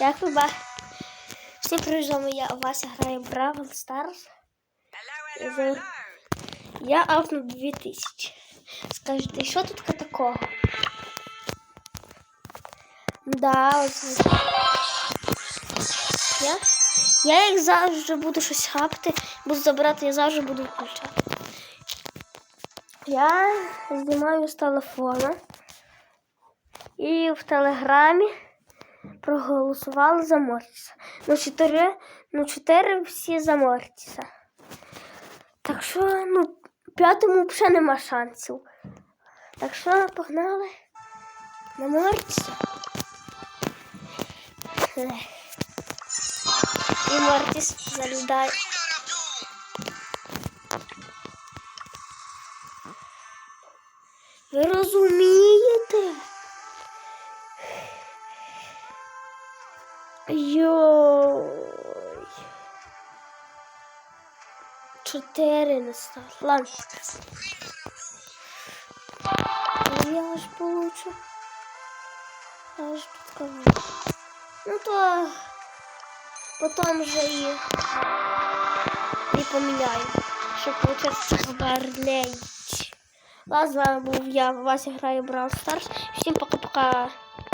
Як ви бачите, всі приїжджаємо, я Вася грає Бравл Старс. Я на 2000. Скажете, що тут такого? Да, ось. Я, я як завжди буду щось хапати, буду забирати, я завжди буду включати. Я знімаю з телефона і в телеграмі проголосували за Мортіса. Ну, чотири, ну, чотири всі за Мортіса. Так що, ну, п'ятому взагалі нема шансів. Так що погнали на Мортіса. І Мортіс залюдає. Ви розумієте? Йой. Чотири не стало. Ладно. Я аж получу. Аж тут кого. Ну то потім вже і, і поміняю, щоб получити Барлейч. Ладно, з вами був я, Вася грає Brawl Stars. Всім пока-пока.